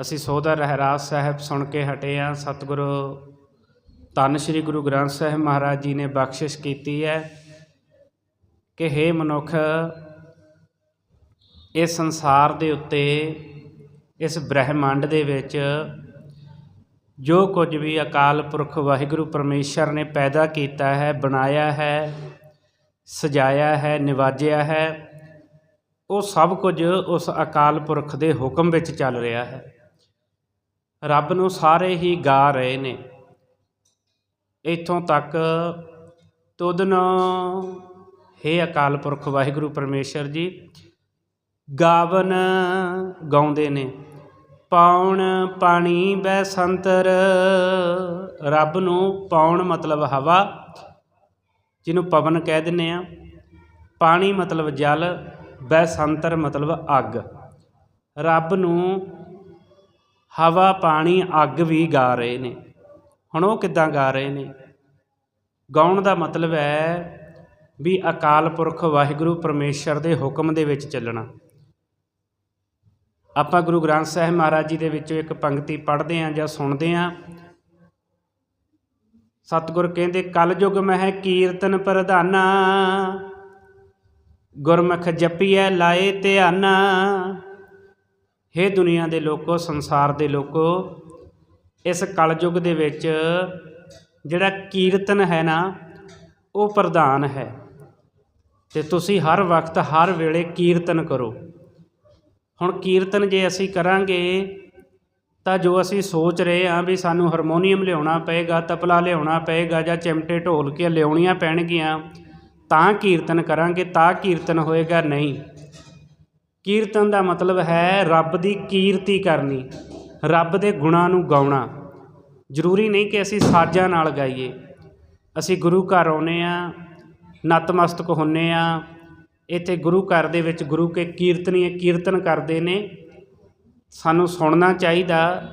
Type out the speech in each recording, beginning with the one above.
ਅਸੀਂ ਸੋਧਾ ਰਹਿਰਾਸ ਸਾਹਿਬ ਸੁਣ ਕੇ ਹਟੇ ਹਾਂ। ਸਤਿਗੁਰੂ, ਧੰਨ ਸ੍ਰੀ ਗੁਰੂ ਗ੍ਰੰਥ ਸਾਹਿਬ ਮਹਾਰਾਜ ਜੀ ਨੇ ਬਖਸ਼ਿਸ਼ ਕੀਤੀ ਹੈ ਕਿ हे ਮਨੁੱਖ, ਇਸ ਸੰਸਾਰ ਦੇ ਉੱਤੇ, ਇਸ ਬ੍ਰਹਿਮੰਡ ਦੇ ਵਿੱਚ ਜੋ ਕੁਝ ਵੀ ਅਕਾਲ ਪੁਰਖ ਵਾਹਿਗੁਰੂ ਪਰਮੇਸ਼ਰ ਨੇ ਪੈਦਾ ਕੀਤਾ ਹੈ, ਬਣਾਇਆ ਹੈ, ਸਜਾਇਆ ਹੈ, ਨਿਵਾਜਿਆ ਹੈ, ਉਹ ਸਭ ਕੁਝ ਉਸ ਅਕਾਲ ਪੁਰਖ ਦੇ ਹੁਕਮ ਵਿੱਚ ਚੱਲ ਰਿਹਾ ਹੈ। ਰੱਬ ਨੂੰ ਸਾਰੇ ਹੀ ਗਾ ਰਹੇ ਨੇ। ਇੱਥੋਂ ਤੱਕ ਤੁਦਨ ਹੇ ਅਕਾਲ ਪੁਰਖ ਵਾਹਿਗੁਰੂ ਪਰਮੇਸ਼ਰ ਜੀ, ਗਾਵਨ ਗਾਉਂਦੇ ਨੇ। ਪਾਉਣ ਪਾਣੀ ਬੈ ਸੰਤਰ, ਰੱਬ ਨੂੰ ਪਾਉਣ ਮਤਲਬ ਹਵਾ, ਜਿਹਨੂੰ ਪਵਨ ਕਹਿ ਦਿੰਨੇ ਆ। ਪਾਣੀ ਮਤਲਬ ਜਲ ਬੈ ਸੰਤਰ ਮਤਲਬ ਅੱਗ। ਰੱਬ ਨੂੰ ਹਵਾ, ਪਾਣੀ, ਅੱਗ ਵੀ ਗਾ ਰਹੇ ਨੇ। ਹੁਣ ਉਹ ਕਿੱਦਾਂ ਗਾ ਰਹੇ ਨੇ? ਗਾਉਣ ਦਾ ਮਤਲਬ ਹੈ ਵੀ ਅਕਾਲ ਪੁਰਖ ਵਾਹਿਗੁਰੂ ਪਰਮੇਸ਼ਰ ਦੇ ਹੁਕਮ ਦੇ ਵਿੱਚ ਚੱਲਣਾ। ਆਪਾਂ ਗੁਰੂ ਗ੍ਰੰਥ ਸਾਹਿਬ ਮਹਾਰਾਜ ਜੀ ਦੇ ਵਿੱਚੋਂ ਇੱਕ ਪੰਕਤੀ ਪੜ੍ਹਦੇ ਆਂ ਜਾਂ ਸੁਣਦੇ ਆਂ ਸਤਿਗੁਰ ਕਹਿੰਦੇ ਕਲਯੁਗ ਮਹਿ ਕੀਰਤਨ ਪ੍ਰਧਾਨਾ, ਗੁਰਮੁਖ ਜਪੀਐ ਲਾਏ ਧਿਆਨਾ। ਹੇ ਦੁਨੀਆ ਦੇ ਲੋਕੋ, ਸੰਸਾਰ ਦੇ ਲੋਕੋ, ਇਸ ਕਲਯੁਗ ਦੇ ਵਿੱਚ ਜਿਹੜਾ ਕੀਰਤਨ ਹੈ ਨਾ, ਉਹ ਪ੍ਰਧਾਨ ਹੈ। ਤੇ ਤੁਸੀਂ ਹਰ ਵਕਤ, ਹਰ ਵੇਲੇ ਕੀਰਤਨ ਕਰੋ। ਹੁਣ ਕੀਰਤਨ ਜੇ ਅਸੀਂ ਕਰਾਂਗੇ, ਤਾਂ ਜੋ ਅਸੀਂ ਸੋਚ ਰਹੇ ਹਾਂ ਵੀ ਸਾਨੂੰ ਹਾਰਮੋਨੀਅਮ ਲਿਆਉਣਾ ਪਏਗਾ, ਤਪਲਾ ਲਿਆਉਣਾ ਪਏਗਾ, ਜਾਂ ਚਿਮਟੇ ਢੋਲ ਕੇ ਲਿਆਉਣੀਆਂ ਪੈਣਗੀਆਂ, ਤਾਂ ਕੀਰਤਨ ਕਰਾਂਗੇ, ਤਾਂ ਕੀਰਤਨ ਹੋਏਗਾ, ਨਹੀਂ। ਕੀਰਤਨ ਦਾ ਮਤਲਬ ਹੈ ਰੱਬ ਦੀ ਕੀਰਤੀ ਕਰਨੀ, ਰੱਬ ਦੇ ਗੁਣਾਂ ਨੂੰ ਗਾਉਣਾ। ਜ਼ਰੂਰੀ ਨਹੀਂ ਕਿ ਅਸੀਂ ਸਾਜ਼ਾਂ ਨਾਲ ਗਾਈਏ। ਅਸੀਂ ਗੁਰੂ ਘਰ ਆਉਨੇ ਆ ਨਤਮਸਤਕ ਹੁੰਨੇ ਆ ਇੱਥੇ ਗੁਰੂ ਘਰ ਦੇ ਵਿੱਚ ਗੁਰੂ ਕੇ ਕੀਰਤਨੀਏ ਕੀਰਤਨ ਕਰਦੇ ਨੇ। ਸਾਨੂੰ ਸੁਣਨਾ ਚਾਹੀਦਾ,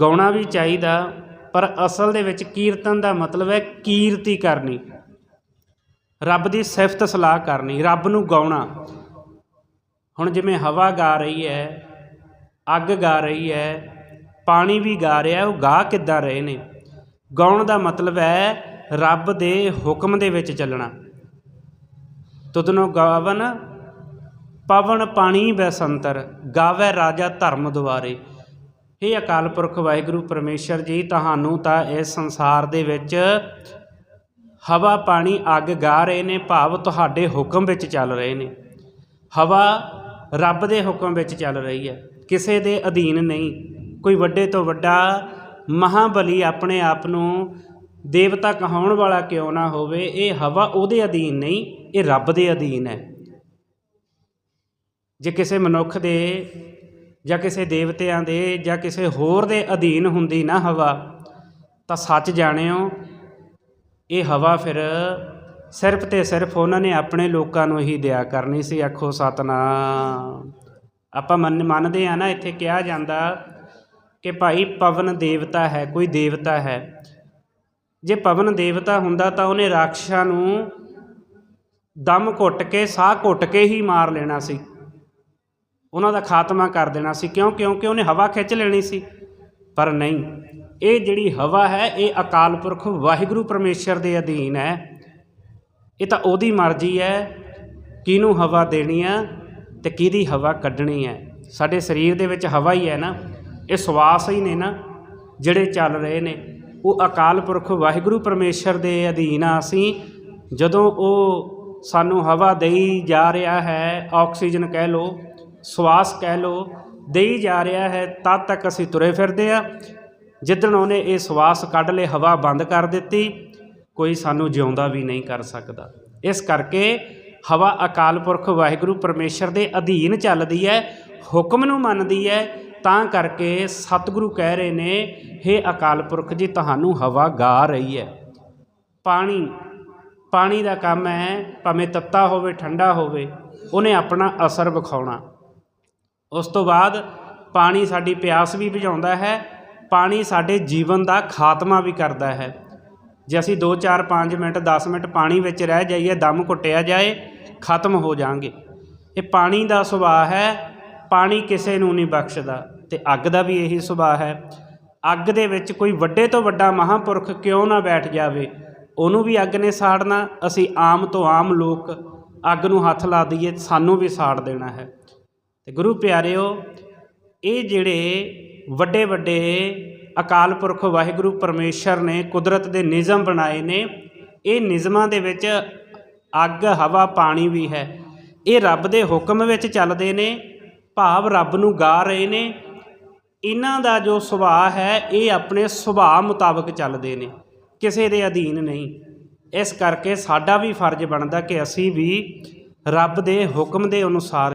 ਗਾਉਣਾ ਵੀ ਚਾਹੀਦਾ, ਪਰ ਅਸਲ ਦੇ ਵਿੱਚ ਕੀਰਤਨ ਦਾ ਮਤਲਬ ਹੈ ਕੀਰਤੀ ਕਰਨੀ। ਰੱਬ ਦੀ ਸਿਫਤ ਸਲਾਹ ਕਰਨੀ, ਰੱਬ ਨੂੰ ਗਾਉਣਾ। ਹੁਣ ਜਿਵੇਂ ਹਵਾ ਗਾ ਰਹੀ ਹੈ, ਅੱਗ ਗਾ ਰਹੀ ਹੈ, ਪਾਣੀ ਵੀ ਗਾ ਰਿਹਾ, ਉਹ ਗਾ ਕਿੱਦਾਂ ਰਹੇ ਨੇ? ਗਾਉਣ ਦਾ ਮਤਲਬ ਹੈ ਰੱਬ ਦੇ ਹੁਕਮ ਦੇ ਵਿੱਚ ਚੱਲਣਾ। ਤੁਧਨੋ ਗਾਵਨ, ਪਵਨ ਪਾਣੀ ਬੈਸੰਤਰ, ਗਾਵੇ ਰਾਜਾ ਧਰਮ ਦੁਆਰੇ। ਇਹ ਅਕਾਲ ਪੁਰਖ ਵਾਹਿਗੁਰੂ ਪਰਮੇਸ਼ਰ ਜੀ, ਤੁਹਾਨੂੰ ਤਾਂ ਇਸ ਸੰਸਾਰ ਦੇ ਵਿੱਚ ਹਵਾ, ਪਾਣੀ, ਅੱਗ ਗਾ ਰਹੇ ਨੇ, ਭਾਵ ਤੁਹਾਡੇ ਹੁਕਮ ਵਿੱਚ ਚੱਲ ਰਹੇ ਨੇ। ਹਵਾ ਰੱਬ ਦੇ ਹੁਕਮ ਵਿੱਚ ਚੱਲ ਰਹੀ ਹੈ। ਕਿਸੇ ਦੇ ਅਧੀਨ ਨਹੀਂ। ਕੋਈ ਵੱਡੇ ਤੋਂ ਵੱਡਾ ਮਹਾਬਲੀ ਆਪਣੇ ਆਪ ਨੂੰ ਦੇਵਤਾ ਕਹਾਉਣ ਵਾਲਾ ਕਿਉਂ ਨਾ ਹੋਵੇ, ਇਹ ਹਵਾ ਉਹਦੇ ਅਧੀਨ ਨਹੀਂ, ਇਹ ਰੱਬ ਦੇ ਅਧੀਨ ਹੈ। ਜੇ ਕਿਸੇ ਮਨੁੱਖ ਦੇ ਜਾਂ ਕਿਸੇ ਦੇਵਤਿਆਂ ਦੇ ਜਾਂ ਕਿਸੇ ਹੋਰ ਦੇ ਅਧੀਨ ਹੁੰਦੀ ਨਾ ਹਵਾ, ਤਾਂ ਸੱਚ ਜਾਣਿਓ, ਇਹ ਹਵਾ ਫਿਰ ਸਿਰਫ ਤੇ ਸਿਰਫ ਉਹਨਾਂ ਨੇ ਆਪਣੇ ਲੋਕਾਂ ਨੂੰ ਹੀ ਦਿਆ ਕਰਨੀ ਸੀ, ਆਖੋ ਸਤਨਾਮ। ਆਪਾਂ ਮੰਨ, ਮੰਨਦੇ ਆ ਨਾ, ਇੱਥੇ ਕਿਹਾ ਜਾਂਦਾ ਕਿ ਭਾਈ ਪਵਨ ਦੇਵਤਾ ਹੈ, ਕੋਈ ਦੇਵਤਾ ਹੈ। ਜੇ ਪਵਨ ਦੇਵਤਾ ਹੁੰਦਾ ਤਾਂ ਉਹਨੇ ਰਾਖਸ਼ਾਂ ਨੂੰ ਦਮ ਘੁੱਟ ਕੇ, ਸਾਹ ਘੁੱਟ ਕੇ ਹੀ ਮਾਰ ਲੈਣਾ ਸੀ। ਉਹਨਾਂ ਦਾ ਖਾਤਮਾ ਕਰ ਦੇਣਾ ਸੀ, ਕਿਉਂ? ਕਿਉਂਕਿ ਉਹਨੇ ਹਵਾ ਖਿੱਚ ਲੈਣੀ ਸੀ। ਪਰ ਨਹੀਂ, ਇਹ ਜਿਹੜੀ ਹਵਾ ਹੈ, ਇਹ ਅਕਾਲ ਪੁਰਖ ਵਾਹਿਗੁਰੂ ਪਰਮੇਸ਼ਰ ਦੇ ਅਧੀਨ ਹੈ। ਇਹ ਤਾਂ ਉਹਦੀ ਮਰਜ਼ੀ ਹੈ, ਕਿਹਨੂੰ ਹਵਾ ਦੇਣੀ ਆ ਤੇ ਕਿਹਦੀ ਹਵਾ ਕੱਢਣੀ ਹੈ। ਸਾਡੇ ਸਰੀਰ ਦੇ ਵਿੱਚ ਹਵਾ ਹੀ ਹੈ ਨਾ, ਇਹ ਸਵਾਸ ਹੀ ਨੇ ਨਾ, ਜਿਹੜੇ ਚੱਲ ਰਹੇ ਨੇ। ਉਹ ਅਕਾਲ ਪੁਰਖ ਵਾਹਿਗੁਰੂ ਪਰਮੇਸ਼ਰ ਦੇ ਅਧੀਨ ਆ ਅਸੀਂ, ਜਦੋਂ ਉਹ ਸਾਨੂੰ ਹਵਾ ਦੇਈ ਜਾ ਰਿਹਾ ਹੈ, ਆਕਸੀਜਨ ਕਹਿ ਲਓ, ਸਵਾਸ ਕਹਿ ਲਓ, ਦੇਈ ਜਾ ਰਿਹਾ ਹੈ, ਤਦ ਤੱਕ ਅਸੀਂ ਤੁਰੇ ਫਿਰਦੇ ਆ ਜਿੱਦਣ ਉਹਨੇ ਇਹ ਸਵਾਸ ਕੱਢ ਲਏ, ਹਵਾ ਬੰਦ ਕਰ ਦਿੱਤੀ ਕੋਈ ਸਾਨੂੰ ਜਿਉਂਦਾ ਵੀ ਨਹੀਂ ਕਰ ਸਕਦਾ। ਇਸ ਕਰਕੇ ਹਵਾ ਅਕਾਲ ਪੁਰਖ ਵਾਹਿਗੁਰੂ ਪਰਮੇਸ਼ਰ ਦੇ ਅਧੀਨ ਚੱਲਦੀ ਹੈ, ਹੁਕਮ ਨੂੰ ਮੰਨਦੀ ਹੈ, ਤਾਂ ਕਰਕੇ ਸਤਿਗੁਰੂ ਕਹਿ ਰਹੇ ਨੇ हे ਅਕਾਲ ਪੁਰਖ ਜੀ, ਤੁਹਾਨੂੰ ਹਵਾ ਗਾ ਰਹੀ ਹੈ। ਪਾਣੀ ਪਾਣੀ ਦਾ ਕੰਮ ਹੈ, ਭਾਵੇਂ ਤੱਤਾ ਹੋਵੇ, ਠੰਡਾ ਹੋਵੇ, ਉਹਨੇ ਆਪਣਾ ਅਸਰ ਵਿਖਾਉਣਾ। ਉਸ ਤੋਂ ਬਾਅਦ ਪਾਣੀ ਸਾਡੀ ਪਿਆਸ ਵੀ ਬੁਝਾਉਂਦਾ ਹੈ, ਪਾਣੀ ਸਾਡੇ ਜੀਵਨ ਦਾ ਖਾਤਮਾ ਵੀ ਕਰਦਾ ਹੈ। ਜੇ ਅਸੀਂ 2 4 5 ਮਿੰਟ 10 ਮਿੰਟ ਪਾਣੀ ਵਿੱਚ ਰਹਿ ਜਾਈਏ, ਦਮ ਘੁੱਟਿਆ ਜਾਏ, ਖਤਮ ਹੋ ਜਾਾਂਗੇ ਇਹ ਪਾਣੀ ਦਾ ਸੁਭਾਅ ਹੈ, ਪਾਣੀ ਕਿਸੇ ਨੂੰ ਨਹੀਂ ਬਖਸ਼ਦਾ ਤੇ ਅੱਗ ਦਾ ਵੀ ਇਹੀ ਸੁਭਾਅ ਹੈ। ਅੱਗ ਦੇ ਵਿੱਚ ਕੋਈ ਵੱਡੇ ਤੋਂ ਵੱਡਾ ਮਹਾਂਪੁਰਖ ਕਿਉਂ ਨਾ ਬੈਠ ਜਾਵੇ? ਉਹਨੂੰ ਵੀ ਅੱਗ ਨੇ ਸਾੜਨਾ। ਅਸੀਂ ਆਮ ਤੋਂ ਆਮ ਲੋਕ ਅੱਗ ਨੂੰ ਹੱਥ ਲਾ ਦਈਏ, ਸਾਨੂੰ ਵੀ ਸਾੜ ਦੇਣਾ ਹੈ। ਤੇ ਗੁਰੂ ਪਿਆਰਿਓ, ਇਹ ਜਿਹੜੇ ਵੱਡੇ ਵੱਡੇ ਅਕਾਲ ਪੁਰਖ ਵਾਹਿਗੁਰੂ ਪਰਮੇਸ਼ਰ ਨੇ ਕੁਦਰਤ ਦੇ ਨਿਯਮ ਬਣਾਏ ਨੇ। ਇਹ ਨਿਯਮਾਂ ਦੇ ਵਿੱਚ ਅੱਗ, ਹਵਾ, ਪਾਣੀ ਵੀ ਹੈ। ਇਹ ਰੱਬ ਦੇ ਹੁਕਮ ਵਿੱਚ ਚੱਲਦੇ ਨੇ, ਭਾਵ ਰੱਬ ਨੂੰ ਗਾ ਰਹੇ ਨੇ। ਇਹਨਾਂ ਦਾ ਜੋ ਸੁਭਾਅ ਹੈ, ਇਹ ਆਪਣੇ ਸੁਭਾਅ ਮੁਤਾਬਕ ਚੱਲਦੇ ਨੇ। ਕਿਸੇ ਦੇ ਅਧੀਨ ਨਹੀਂ। ਇਸ ਕਰਕੇ ਸਾਡਾ ਵੀ ਫਰਜ਼ ਬਣਦਾ ਕਿ ਅਸੀਂ ਵੀ ਰੱਬ ਦੇ ਹੁਕਮ ਦੇ ਅਨੁਸਾਰ